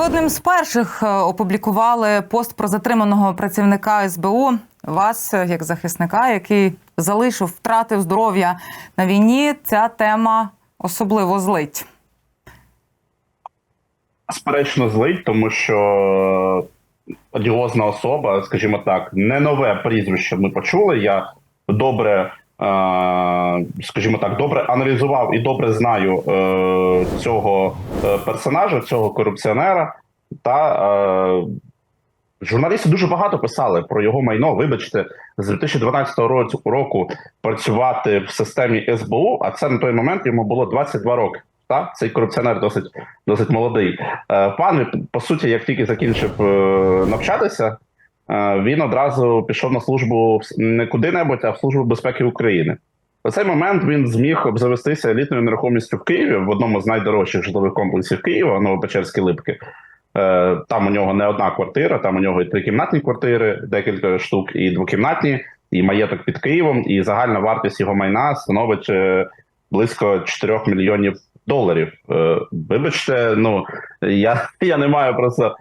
Ви одним з перших е, опублікували пост про затриманого працівника СБУ. Вас, е, як захисника, який залишив, втратив здоров'я на війні. Ця тема особливо злить. Сперечно злить, тому що одіозна особа, скажімо так, не нове прізвище ми почули. Я добре, е, скажімо так, добре аналізував і добре знаю е, цього е, персонажа, цього корупціонера. Та е, журналісти дуже багато писали про його майно. Вибачте, з 2012 року, працювати в системі СБУ, а це на той момент йому було 22 роки. Та цей корупціонер досить досить молодий. Е, Пан по суті, як тільки закінчив е, навчатися, е, він одразу пішов на службу не куди-небудь, а в службу безпеки України. В цей момент він зміг обзавестися елітною нерухомістю в Києві в одному з найдорожчих житлових комплексів Києва, Новопечерські Липки. Е, Там у нього не одна квартира, там у нього і трикімнатні квартири, декілька штук, і двокімнатні, і маєток під Києвом. І загальна вартість його майна становить е, близько 4 мільйонів доларів. Е, Вибачте, ну я, я не маю просто е,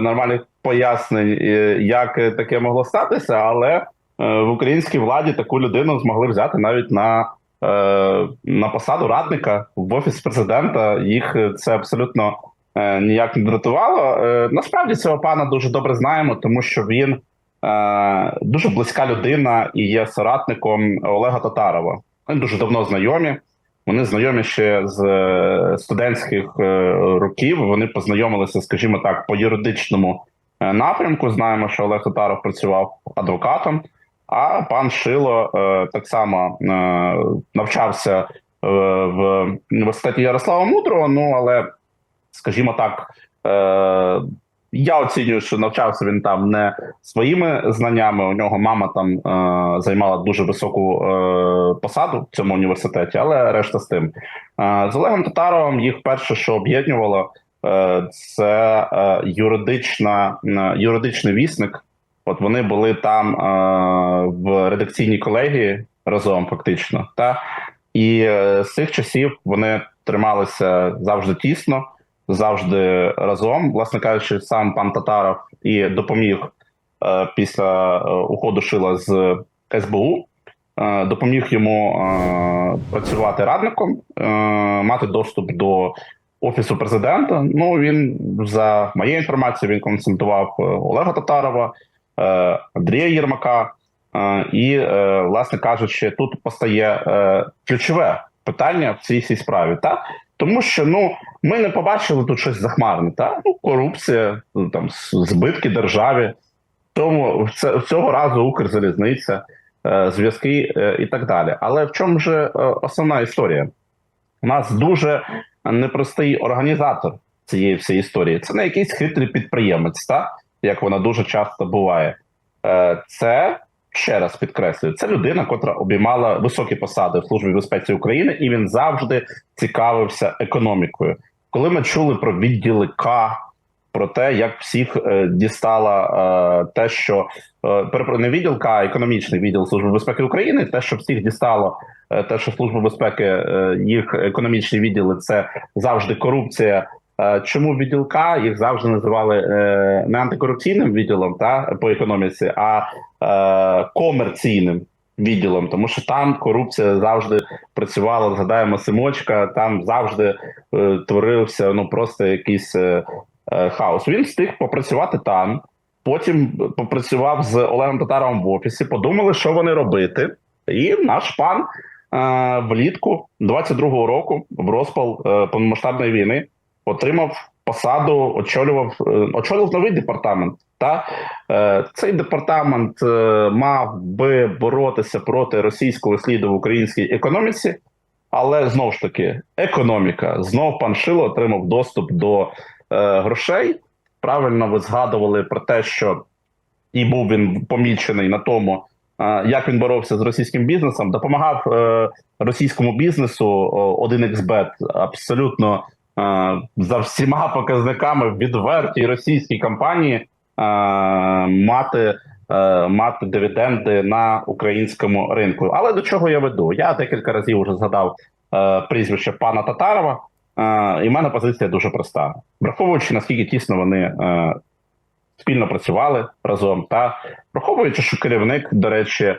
нормальних пояснень, е, як таке могло статися, але е, в українській владі таку людину змогли взяти навіть на, е, на посаду радника в офіс президента. Їх це абсолютно е, ніяк не дратувало. Е, насправді цього пана дуже добре знаємо, тому що він е, дуже близька людина і є соратником Олега Татарова. Вони дуже давно знайомі. Вони знайомі ще з е, студентських е, років. Вони познайомилися, скажімо так, по юридичному е, напрямку. Знаємо, що Олег Татаров працював адвокатом, а пан Шило так само навчався в університеті Ярослава Мудрого. Ну але, скажімо так, я оцінюю, що навчався він там не своїми знаннями. У нього мама там е, займала дуже високу е, посаду в цьому університеті, але решта з тим. Е, з Олегом Татаровим їх перше, що об'єднувало, е, це е, юридична, е, юридичний вісник. От вони були там е, в редакційній колегії разом, фактично. Та? І е, з цих часів вони трималися завжди тісно завжди разом. Власне кажучи, сам пан Татаров і допоміг е, після е, уходу Шила з СБУ. е, Допоміг йому е, працювати радником, е, мати доступ до офісу президента. Ну він за моєю інформацією він консультував е, Олега Татарова, е, Андрія Єрмака. І, власне кажучи, тут постає ключове питання в цій всій справі. Та тому що ну ми не побачили тут щось захмарне, та ну корупція, ну, там збитки державі. Тому це цього разу Укрзалізниця, е, зв'язки е, і так далі. Але в чому же е, основна історія? У нас дуже непростий організатор цієї всієї історії. Це не якийсь хитрий підприємець, та як вона дуже часто буває. Е, Це ще раз підкреслюю, це людина, котра обіймала високі посади в службі безпеці України, і він завжди цікавився економікою. Коли ми чули про відділи К, про те, як всіх е, дістала е, те, що е, не відділ К, а економічний відділ Служби безпеки України, те, що всіх дістало, е, те, що Служба безпеки, е, їх економічні відділи, це завжди корупція. Е, Чому відділ К їх завжди називали е, не антикорупційним відділом та по економіці, а е, комерційним відділом, тому що там корупція завжди працювала. Згадаємо Симочка, там завжди творився ну просто якийсь хаос. Він встиг попрацювати там. Потім попрацював з Олегом Татаровим в офісі. Подумали, що вони робити, і наш пан влітку 22-го року, в розпал повномасштабної війни, отримав посаду, очолював е, очолив новий департамент. Та е, цей департамент е, мав би боротися проти російського сліду в українській економіці, але знову ж таки, економіка знов пан Шило отримав доступ до грошей. Правильно, ви згадували про те, що і був він помічений на тому, як він боровся з російським бізнесом, допомагав російському бізнесу о, 1xBet абсолютно за всіма показниками відвертій російській компанії е, мати. е, Мати дивіденди на українському ринку, але до чого я веду? Я декілька разів вже згадав е, прізвище пана Татарова. і в мене позиція дуже проста. Враховуючи, наскільки тісно вони е, спільно працювали разом, та враховуючи, що керівник, до речі, е,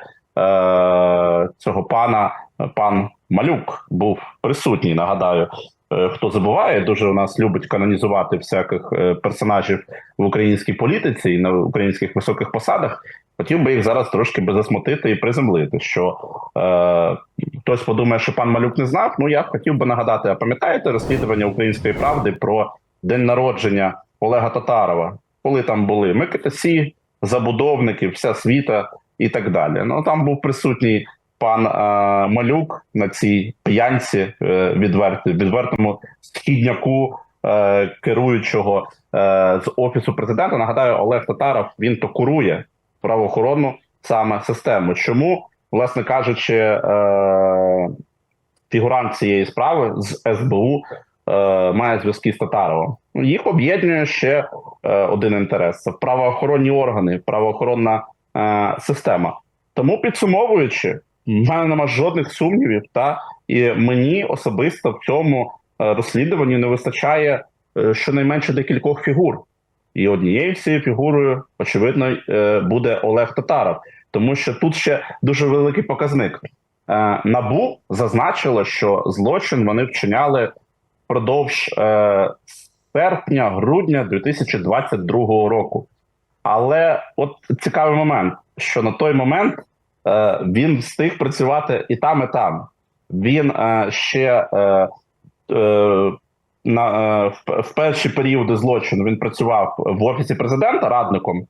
цього пана, пан Малюк, був присутній. Нагадаю, е, хто забуває, дуже у нас любить канонізувати всяких е, персонажів в українській політиці і на українських високих посадах. Хотів би їх зараз трошки засмутити і приземлити, що е, хтось подумає, що пан Малюк не знав. Ну я хотів би нагадати, а пам'ятаєте розслідування української правди про день народження Олега Татарова, коли там були Микитасі, забудовники, вся світа і так далі. Ну там був присутній пан е, Малюк на цій п'янці е, відверті, відвертому східняку е, керуючого е, з офісу президента. Нагадаю, Олег Татаров він то курує правоохоронну саме систему. Чому, власне кажучи, е, фігурант цієї справи з СБУ е, має зв'язки з Татаровим? Ну, Їх об'єднує ще один інтерес: це правоохоронні органи, правоохоронна система. Тому підсумовуючи, в мене нема жодних сумнівів, та і мені особисто в цьому е, розслідуванні не вистачає е, щонайменше декількох фігур. І однією цією фігурою, очевидно, е, буде Олег Татаров, тому що тут ще дуже великий показник. Набу зазначило, що злочин вони вчиняли впродовж е, серпня-грудня 2022 року. Але от цікавий момент, що на той момент він встиг працювати і там, і там. Він е, ще е, е, на, е, в, перші періоди злочину він працював в офісі президента радником.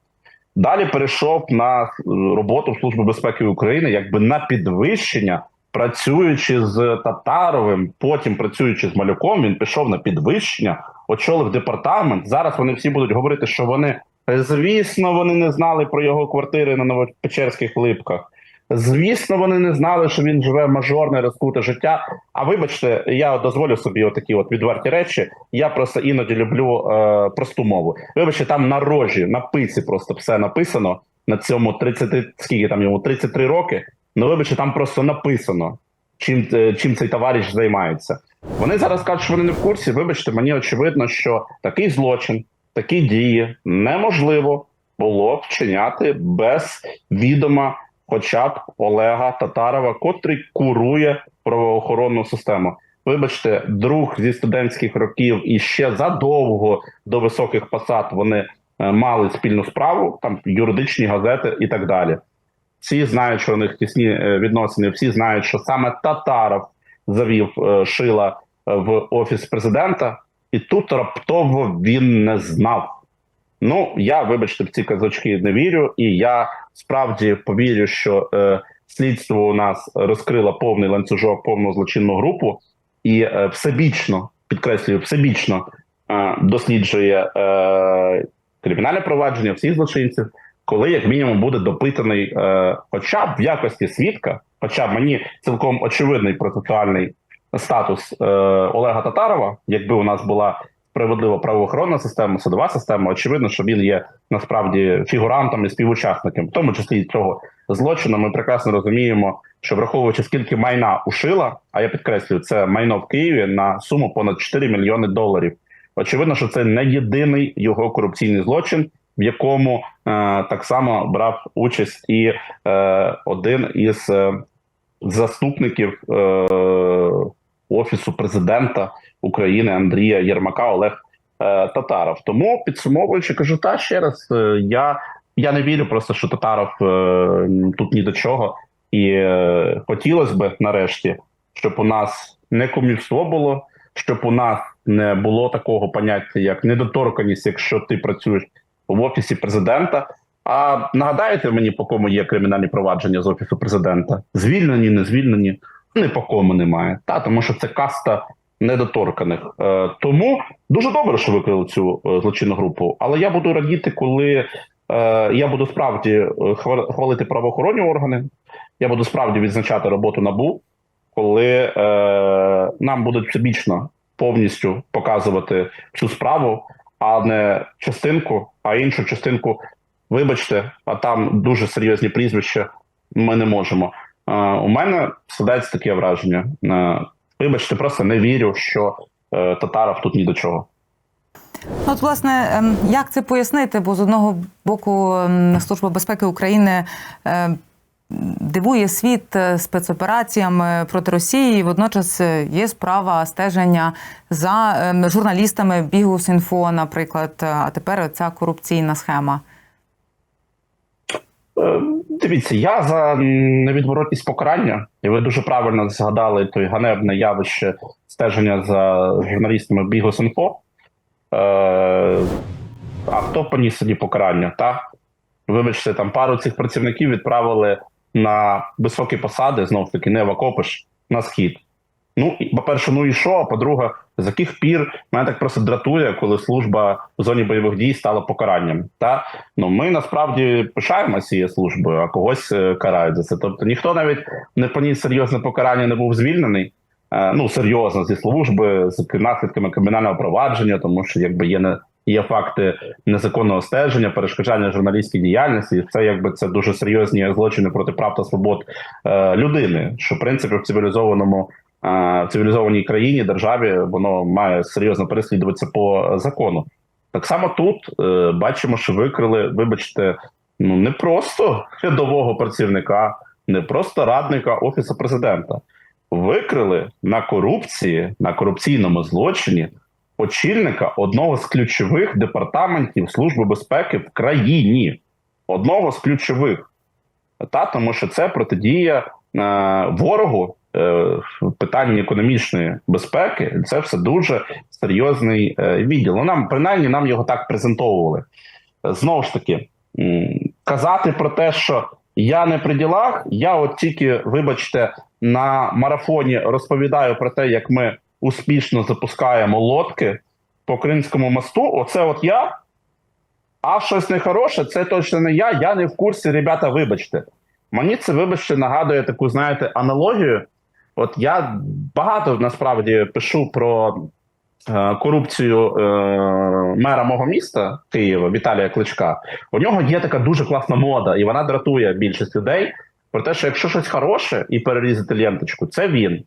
Далі перейшов на е, роботу в Службу безпеки України, якби на підвищення, працюючи з Татаровим, потім працюючи з Малюком, він пішов на підвищення, очолив департамент. Зараз вони всі будуть говорити, що вони, е, звісно, вони не знали про його квартири на Новопечерських липках. Звісно, вони не знали, що він живе мажорне, розкуте життя. А вибачте, я дозволю собі отакі от відверті речі. Я просто іноді люблю е, просту мову. Вибачте, там на рожі, на пиці просто все написано на цьому 30, скільки там йому 33 роки. Ну, вибачте, там просто написано, чим, е, чим цей товариш займається. Вони зараз кажуть, що вони не в курсі. Вибачте, мені очевидно, що такий злочин, такі дії неможливо було вчиняти без відома хоча б Олега Татарова, котрий курує правоохоронну систему. Вибачте, друг зі студентських років і ще задовго до високих посад вони е, мали спільну справу, там юридичні газети і так далі. Всі знають, що у них тісні е, відносини. Всі знають, що саме Татаров завів е, шила в офіс президента, і тут раптово він не знав. Ну, я, вибачте, в ці казочки не вірю, і я справді повірю, що е, слідство у нас розкрило повний ланцюжок, повну злочинну групу, і е, всебічно, підкреслюю, всебічно е, досліджує е, кримінальне провадження всіх злочинців, коли як мінімум буде допитаний, е, хоча б в якості свідка, хоча б мені цілком очевидний процесуальний статус е, Олега Татарова, якби у нас була справедлива правоохоронна система, судова система, очевидно, що він є насправді фігурантом і співучасником, в тому числі цього злочину. Ми прекрасно розуміємо, що враховуючи скільки майна ушила, а я підкреслюю, це майно в Києві на суму понад 4 мільйони доларів. Очевидно, що це не єдиний його корупційний злочин, в якому е, так само брав участь і е, один із е, заступників е, офісу президента України Андрія Єрмака Олег е, Татаров. Тому підсумовуючи, кажу, та ще раз е, я, я не вірю просто, що Татаров е, тут ні до чого, і хотілося б нарешті, щоб у нас не кумівство було, щоб у нас не було такого поняття, як недоторканість, якщо ти працюєш в офісі президента. А нагадаєте мені, по кому є кримінальні провадження з офісу президента? Звільнені, не звільнені, ні по кому немає. Та тому, що це каста недоторканих. Е, тому дуже добре, що викрили цю е, злочинну групу. Але я буду радіти, коли е, я буду справді хвалити правоохоронні органи. Я буду справді відзначати роботу набу, коли нам будуть всебічно повністю показувати цю справу, а не частинку, а іншу частинку. Вибачте, а там дуже серйозні прізвища. Ми не можемо. У мене складається таке враження. Вибачте, просто не вірю, що е, Татаров тут ні до чого. Ну, От, власне, ем, як це пояснити? Бо з одного боку ем, Служба безпеки України ем, дивує світ е, спецопераціями проти Росії. і Водночас е, є справа стеження за журналістами Бігус.Інфо, наприклад. А тепер ця корупційна схема. Дивіться, я за невідворотність покарання, і ви дуже правильно згадали той ганебне явище стеження за журналістами Бігосенко. Е, а хто поніс собі покарання? Та? Вибачте, там пару цих працівників відправили на високі посади, знов таки, не в окопиш, на схід. Ну, і, по-перше, ну і що? А по-друге, з яких пір мене так просто дратує, коли служба в зоні бойових дій стала покаранням. Та ну ми насправді пишаємося цією службою, а когось е, карають за це. Тобто ніхто навіть не поніс серйозне покарання, не був звільнений. Е, ну серйозно зі служби з наслідками кримінального провадження, тому що якби є не є факти незаконного стеження, перешкоджання журналістській діяльності. і Це якби це дуже серйозні злочини проти прав та свобод е, людини, що в принципі в цивілізованому цивілізованій країні державі воно має серйозно переслідуватися по закону. Так само тут е, бачимо, що викрили, вибачте, ну не просто рядового працівника, не просто радника офісу президента. Викрили на корупції, на корупційному злочині очільника одного з ключових департаментів Служби безпеки в країні. Одного з ключових. Та, тому що це протидія е, ворогу е, в питанні економічної безпеки. Це все дуже серйозний е, відділ. Ну, нам принаймні нам його так презентовували. Знову ж таки, казати про те, що я не при ділах, я от тільки, вибачте, на марафоні розповідаю про те, як ми успішно запускаємо лодки по Кримському мосту. Оце от я. А щось нехороше, це точно не я. Я не в курсі, ребята, вибачте. Мені це, вибачте, нагадує таку, знаєте, аналогію. От я багато насправді пишу про е, корупцію е, мера мого міста Києва Віталія Кличка. У нього є така дуже класна мода, і вона дратує більшість людей про те, що якщо щось хороше і перерізати ленточку, це він.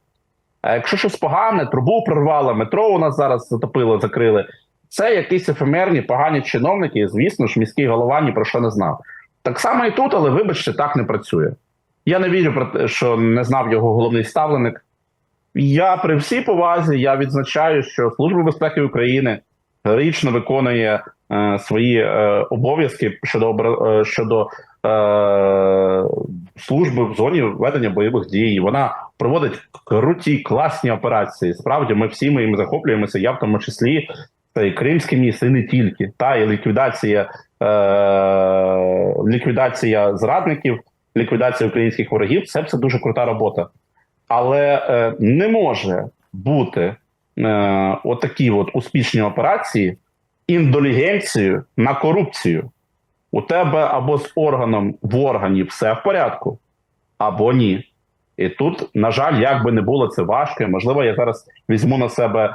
А якщо щось погане, трубу прорвало, метро у нас зараз затопило, закрили. Це якісь ефемерні, погані чиновники, і, звісно ж, міський голова ні про що не знав. Так само і тут, але вибачте, так не працює. Я не вірю про те, що не знав його головний ставленик. Я при всій повазі я відзначаю, що Служба безпеки України героїчно виконує е, свої е, обов'язки щодо е, щодо е, служби в зоні ведення бойових дій. Вона проводить круті, класні операції. Справді, ми всі ми їм захоплюємося. Я в тому числі це і Кримське місто, і не тільки та і ліквідація, е, ліквідація зрадників, ліквідація українських ворогів. Це все дуже крута робота. Але е, не може бути е, отакі от успішні операції індулігенцією на корупцію. У тебе або з органом в органі все в порядку, або ні. І тут, на жаль, як би не було це важко, можливо, я зараз візьму на себе е,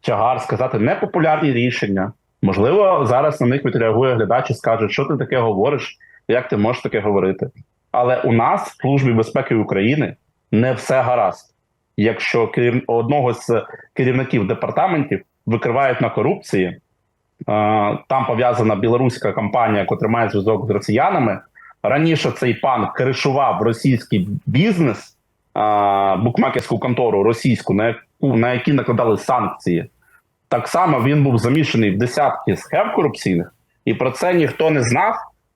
тягар сказати непопулярні рішення. Можливо, зараз на них відреагує глядач і скаже, що ти таке говориш, як ти можеш таке говорити. Але у нас в Службі безпеки України не все гаразд. Якщо керів... одного з керівників департаментів викривають на корупції, е, там пов'язана білоруська компанія, яка має зв'язок з росіянами. Раніше цей пан кришував російський бізнес, букмекерську контору російську, на яку на які накладали санкції. Так само він був замішаний в десятки схем корупційних, і про це ніхто не знав.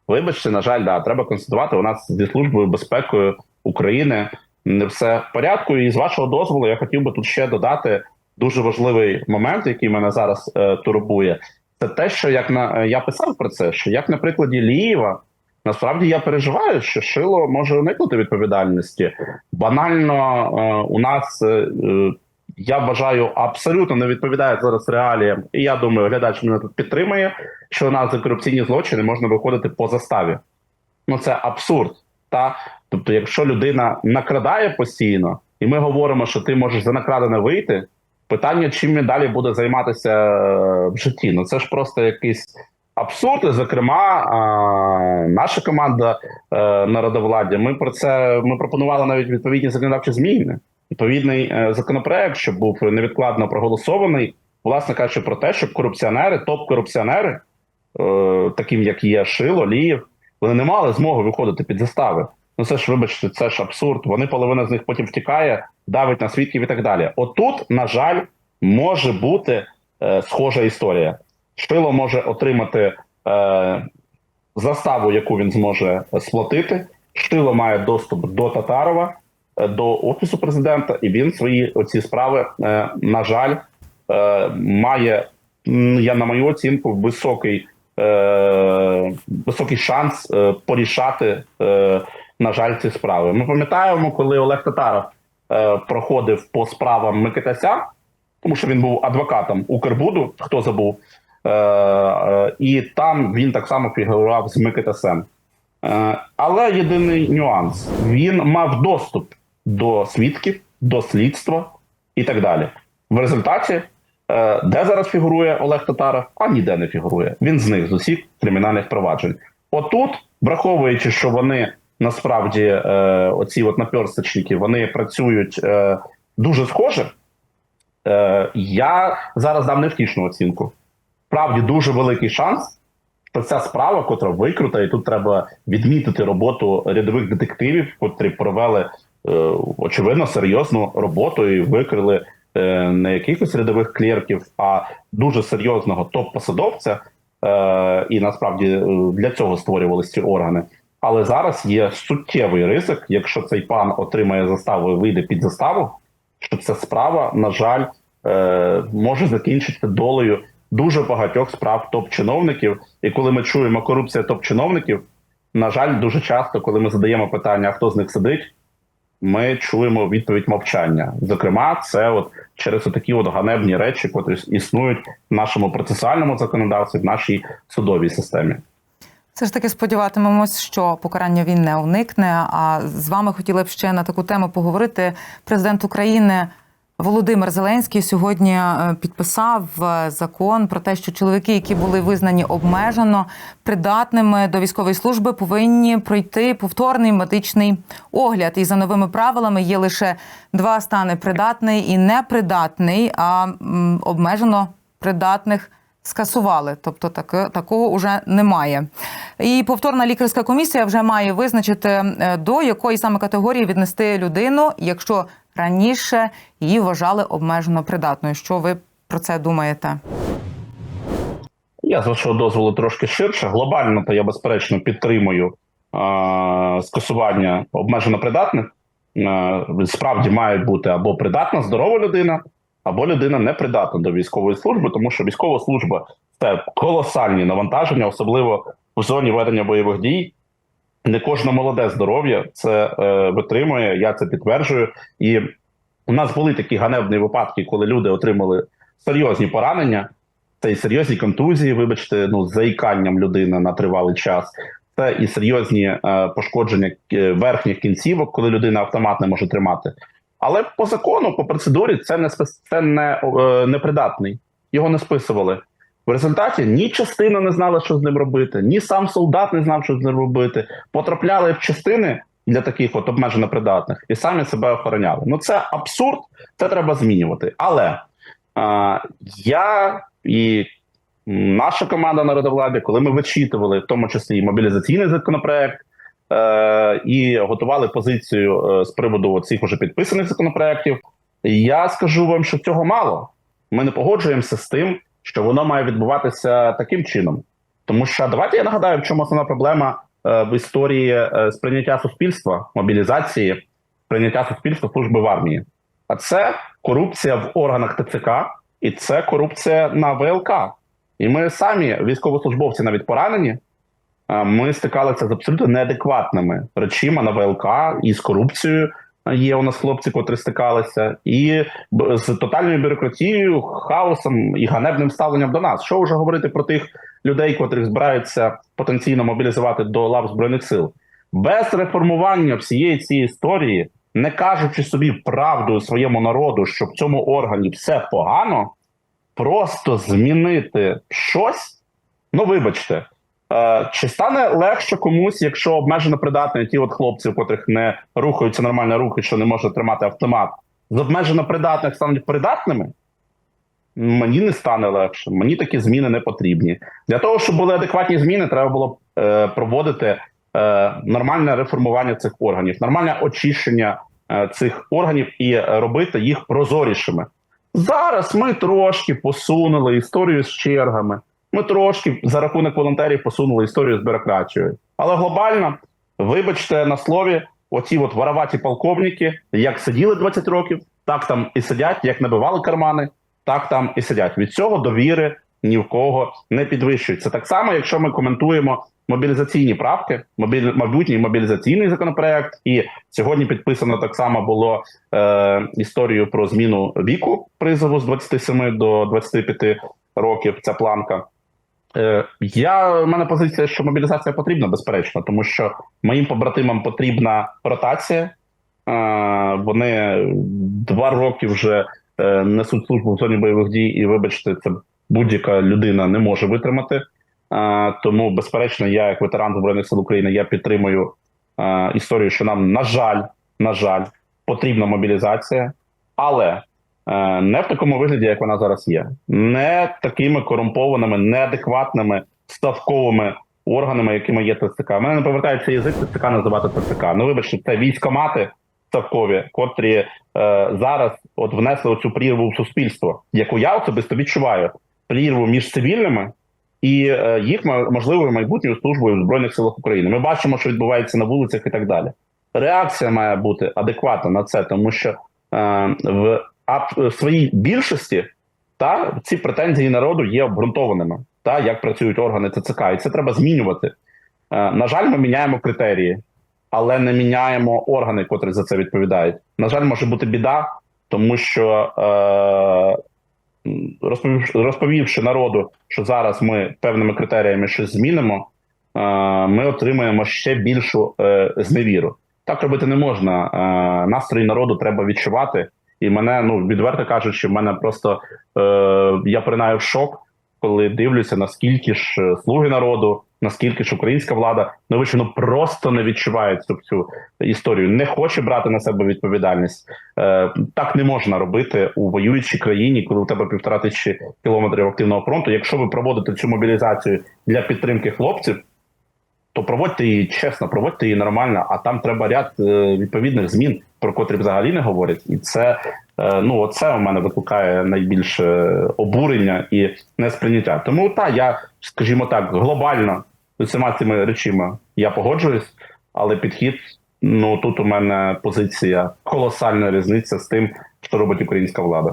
Вибачте, на жаль, да, треба констатувати. У нас зі службою безпекою України не все в порядку. І з вашого дозволу я хотів би тут ще додати дуже важливий момент, який мене зараз е, турбує. Це те, що як на я писав про це, що як на прикладі Лієва. Насправді я переживаю, що Шило може уникнути відповідальності. Банально е, у нас е, е, я вважаю абсолютно не відповідає зараз реаліям. І я думаю, глядач мене тут підтримує, що у нас за корупційні злочини можна виходити по заставі. Ну це абсурд. Та тобто, якщо людина накрадає постійно, і ми говоримо, що ти можеш за накрадене вийти. Питання, чим він далі буде займатися е, в житті. Ну це ж просто якийсь абсурд. І, Зокрема, наша команда е, народовладдя. Ми про це ми пропонували навіть відповідні законодавчі зміни. Відповідний е, законопроект, щоб був невідкладно проголосований, власне кажучи, про те, щоб корупціонери, топ-корупціонери, е, таким як є Шило, Лієв, вони не мали змоги виходити під застави. Ну це ж, вибачте, це ж абсурд. Вони половина з них потім втікає, давить на свідків і так далі. Отут, на жаль, може бути е, схожа історія. Шило може отримати е, заставу, яку він зможе сплатити. Штило має доступ до Татарова, до офісу президента, і він свої оці справи, е, на жаль, е, має я на мою оцінку високий, е, високий шанс е, порішати, е, на жаль, ці справи. Ми пам'ятаємо, коли Олег Татаров е, проходив по справам Микитася, тому що він був адвокатом Укрбуду, хто забув. Е, е, і там він так само фігурував з Микитасем. Е, але єдиний нюанс: він мав доступ до свідків, до слідства і так далі. В результаті, е, де зараз фігурує Олег Татаров, а ніде не фігурує. Він зник з усіх кримінальних проваджень. Отут, враховуючи, що вони насправді е, оці от наперсточники, вони працюють е, дуже схоже. Я зараз дам невтішну оцінку. Справді дуже великий шанс, що ця справа, котра викрута, і тут треба відмітити роботу рядових детективів, котрі провели очевидно серйозну роботу і викрили е, не якихось рядових клерків, а дуже серйозного топ-посадовця. Е, і насправді е, для цього створювалися ці органи. Але зараз є суттєвий ризик, якщо цей пан отримає заставу і вийде під заставу, що ця справа, на жаль, е, може закінчитися долею дуже багатьох справ топ-чиновників. І коли ми чуємо корупція топ-чиновників, на жаль, дуже часто, коли ми задаємо питання, хто з них сидить, ми чуємо відповідь мовчання. Зокрема, це от через такі от ганебні речі, котрі існують в нашому процесуальному законодавстві, в нашій судовій системі. Все ж таки сподіватимемось, що покарання він не уникне. А з вами хотіли б ще на таку тему поговорити. Президент України Володимир Зеленський сьогодні е, підписав е, закон про те, що чоловіки, які були визнані обмежено придатними до військової служби, повинні пройти повторний медичний огляд. І за новими правилами є лише два стани придатний і непридатний, а обмежено придатних скасували, тобто так, такого вже немає. І повторна лікарська комісія вже має визначити, е, до якої саме категорії віднести людину, якщо раніше її вважали обмежено придатною. Що ви про це думаєте? Я з вашого дозволу трошки ширше. Глобально, то я безперечно підтримую е- скасування обмежено придатних. Е- справді має бути або придатна, здорова людина, або людина непридатна до військової служби, тому що військова служба це колосальні навантаження, особливо в зоні ведення бойових дій. Не кожне молоде здоров'я це е, витримує. Я це підтверджую. І у нас були такі ганебні випадки, коли люди отримали серйозні поранення. Це і серйозні контузії, вибачте, ну з заїканням людини на тривалий час. Це і серйозні е, пошкодження е, верхніх кінцівок, коли людина автомат не може тримати. Але по закону, по процедурі, це не це не е, непридатний. Його не списували. В результаті ні частина не знала, що з ним робити, ні сам солдат не знав, що з ним робити. Потрапляли в частини для таких от обмежено придатних і самі себе охороняли. Ну це абсурд, це треба змінювати. Але е, я і наша команда народовладі, коли ми вичитували, в тому числі і мобілізаційний законопроект, е, і готували позицію е, з приводу цих уже підписаних законопроектів, я скажу вам, що цього мало. Ми не погоджуємося з тим, що воно має відбуватися таким чином. Тому що давайте я нагадаю, в чому основна проблема е, в історії е, сприйняття суспільства, мобілізації, сприйняття суспільства служби в армії. А це корупція в органах ТЦК і це корупція на ВЛК. І ми самі, військовослужбовці, навіть поранені, е, ми стикалися з абсолютно неадекватними речима на ВЛК і з корупцією. Є у нас хлопці, котрі стикалися, і з тотальною бюрократією, хаосом і ганебним ставленням до нас. Що вже говорити про тих людей, котрих збираються потенційно мобілізувати до лав збройних сил? Без реформування всієї цієї історії, не кажучи собі правду своєму народу, що в цьому органі все погано, просто змінити щось. Ну, вибачте, Чи стане легше комусь, якщо обмежено придатні ті от хлопці, у котрих не рухаються нормально рухи, що не може тримати автомат, з обмежено придатних стануть придатними, мені не стане легше. Мені такі зміни не потрібні. Для того, щоб були адекватні зміни, треба було е, проводити е, нормальне реформування цих органів, нормальне очищення е, цих органів і е, робити їх прозорішими. Зараз ми трошки посунули історію з чергами. Ми трошки за рахунок волонтерів посунули історію з бюрократією. Але глобально, вибачте на слові, оці от вороваті полковники, як сиділи 20 років, так там і сидять, як набивали кармани, так там і сидять. Від цього довіри ні в кого не підвищується. Так само, якщо ми коментуємо мобілізаційні правки, мобіль, майбутній мобілізаційний законопроект, і сьогодні підписано так само було е, історію про зміну віку призову з 27 до 25 років. Ця планка. Е, я в мене позиція, що мобілізація потрібна, безперечно, тому що моїм побратимам потрібна ротація. Е, вони два роки вже е, несуть службу в зоні бойових дій, і вибачте, це будь-яка людина не може витримати. Тому, безперечно, я, як ветеран збройних сил України, я підтримую історію, що нам, на жаль, на жаль, потрібна мобілізація, але не в такому вигляді, як вона зараз є, не такими корумпованими, неадекватними ставковими органами, якими є ТЦК. Мене не повертається язик ТЦК називати ТЦК. Ну, вибачте, це військомати ставкові, котрі е, зараз от внесли оцю прірву в суспільство, яку я особисто відчуваю прірву між цивільними і е, їх можливою майбутньою службою в збройних силах України. Ми бачимо, що відбувається на вулицях і так далі. Реакція має бути адекватна на це, тому що е, в, аб- в своїй більшості та ці претензії народу є обґрунтованими, та як працюють органи ТЦК, і це треба змінювати. Е, на жаль, ми міняємо критерії, але не міняємо органи, котрі за це відповідають. На жаль, може бути біда, тому що е, розповівши, народу, що зараз ми певними критеріями щось змінимо, е, ми отримаємо ще більшу е, зневіру. Так робити не можна. Е, настрої народу треба відчувати. І мене, ну відверто кажучи, мене просто е, я принаю в шок, коли дивлюся, наскільки ж е, слуги народу, наскільки ж українська влада ну ну просто не відчуває цю, цю історію, не хоче брати на себе відповідальність. Е, так не можна робити у воюючій країні, коли у тебе півтора тисячі кілометрів активного фронту. Якщо ви проводите цю мобілізацію для підтримки хлопців, то проводьте її чесно, проводьте її нормально, а там треба ряд е, відповідних змін, про котрі взагалі не говорять, і це е, ну оце у мене викликає найбільше обурення і несприйняття. Тому та я, скажімо так, глобально з усіма цими речами я погоджуюсь, але підхід. Ну тут у мене позиція колосальна різниця з тим, що робить українська влада.